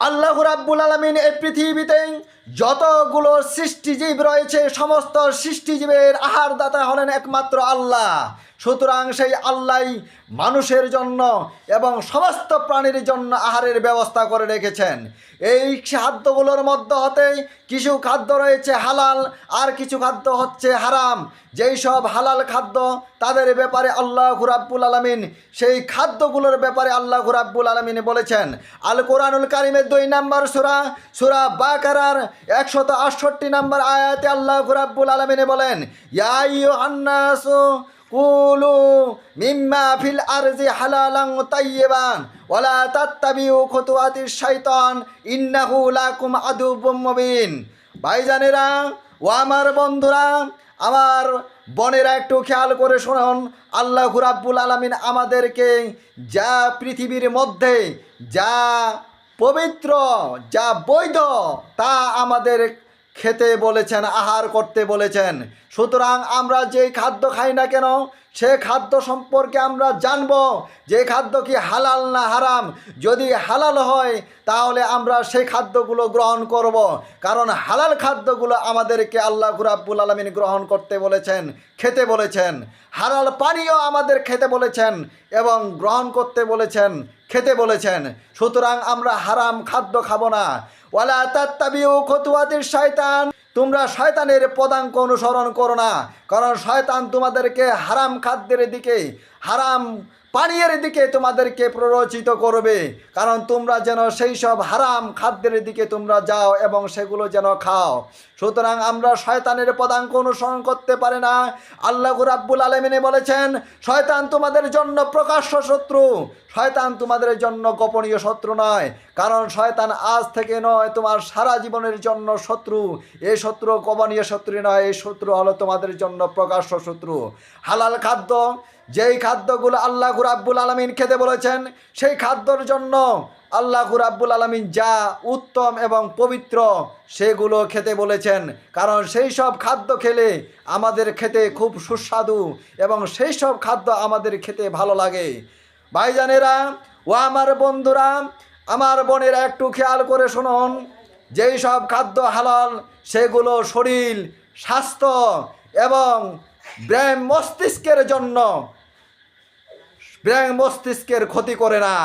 আল্লাহ রাব্বুল আলমিন এই পৃথিবীতে যতগুলো সৃষ্টিজীব রয়েছে সমস্ত সৃষ্টিজীবের আহারদাতা হলেন একমাত্র আল্লাহ। সুতরাং সেই আল্লাহ মানুষের জন্য এবং সমস্ত প্রাণীর জন্য আহারের ব্যবস্থা করে রেখেছেন। এই খাদ্যগুলোর মধ্যে হতে কিছু খাদ্য রয়েছে হালাল, আর কিছু খাদ্য হচ্ছে হারাম। যেই সব হালাল খাদ্য তাদের ব্যাপারে আল্লাহ রাব্বুল আলমিন, সেই খাদ্যগুলোর ব্যাপারে আল্লাহ রাব্বুল আলমিন বলেছেন। আল কোরআনুল কারিমের দুই নাম্বার সুরা সুরা বাকারার একশত আটষট্টি নাম্বার আয়াতে আল্লাহ রাব্বুল আলমিনে বলেন ইয়াইয়ু আন্নাসু কুলু মিম্মা ফিল আরজি হালালাং তাইয়্যিবান, ওয়ালা তাত্তাবিউ খুতুওয়াতিশ শাইতান, ইন্নাহু লাকুম আদুব্বুম মুবিন। ভাইজানেরা ও আমার বন্ধুরা, আমার বনেরা একটু খেয়াল করে শুনুন, আল্লাহ রাব্বুল আলামিন আমাদেরকে যা পৃথিবীর মধ্যে যা পবিত্র, যা বৈধ, তা আমাদের খেতে বলেছেন, আহার করতে বলেছেন। সুতরাং আমরা যেই খাদ্য খাই না কেন, সে খাদ্য সম্পর্কে আমরা জানব যে খাদ্য কি হালাল না হারাম। যদি হালাল হয়, তাহলে আমরা সেই খাদ্যগুলো গ্রহণ করব। কারণ হালাল খাদ্যগুলো আমাদেরকে আল্লাহ রাব্বুল আলমিন গ্রহণ করতে বলেছেন, খেতে বলেছেন। হালাল পানীয় আমাদের খেতে বলেছেন এবং গ্রহণ করতে বলেছেন। খেতে বলেছেন, সুতরাং আমরা হারাম খাদ্য খাব না। ওয়ালা তাত্তাবিউ খতুয়াতির শয়তান তোমরা শয়তানের পদাঙ্ক অনুসরণ করো না, কারণ শয়তান তোমাদেরকে হারাম খাদ্যের দিকে, হারাম পানীয়ের দিকে তোমাদেরকে প্ররোচিত করবে, কারণ তোমরা যেন সেই সব হারাম খাদ্যের দিকে তোমরা যাও এবং সেগুলো যেন খাও। সুতরাং আমরা শয়তানের পদাঙ্ক অনুসরণ করতে পারে না। আল্লাহ রাব্বুল আলমিনে বলেছেন, শয়তান তোমাদের জন্য প্রকাশ্য শত্রু। শয়তান তোমাদের জন্য গোপনীয় শত্রু নয়, কারণ শয়তান আজ থেকে নয়, তোমার সারা জীবনের জন্য শত্রু। এই শত্রু গোপনীয় শত্রু নয় এই শত্রু হলো তোমাদের জন্য প্রকাশ্য শত্রু। হালাল খাদ্য যেই খাদ্যগুলো আল্লাহ রাব্বুল আলমিন খেতে বলেছেন, সেই খাদ্যর জন্য আল্লাহ রাব্বুল আলমিন যা উত্তম এবং পবিত্র সেগুলো খেতে বলেছেন। কারণ সেই সব খাদ্য খেলে আমাদের খেতে খুব সুস্বাদু এবং সেই সব খাদ্য আমাদের খেতে ভালো লাগে। ভাইজানেরা, ও আমার বন্ধুরা, আমার বোনেরা একটু খেয়াল করে শুনুন, যেই সব খাদ্য হালাল, সেগুলো শরীর, স্বাস্থ্য এবং ব্রেন মস্তিষ্কের জন্য ব্রেন মস্তিষ্কের ক্ষতি করে না।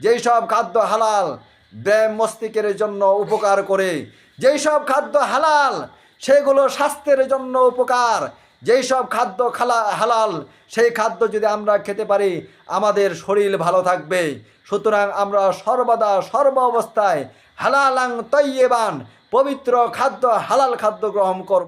যেই সব খাদ্য হালাল ব্রেন মস্তিষ্কের জন্য উপকার করে। যেই সব খাদ্য হালাল, সেগুলো স্বাস্থ্যের জন্য উপকার। যেই সব খাদ্য খালা হালাল, সেই খাদ্য যদি আমরা খেতে পারি, আমাদের শরীর ভালো থাকবে। সুতরাং আমরা সর্বদা সর্ব অবস্থায় হালালাং তৈয়েবান, পবিত্র খাদ্য, হালাল খাদ্য গ্রহণ করব।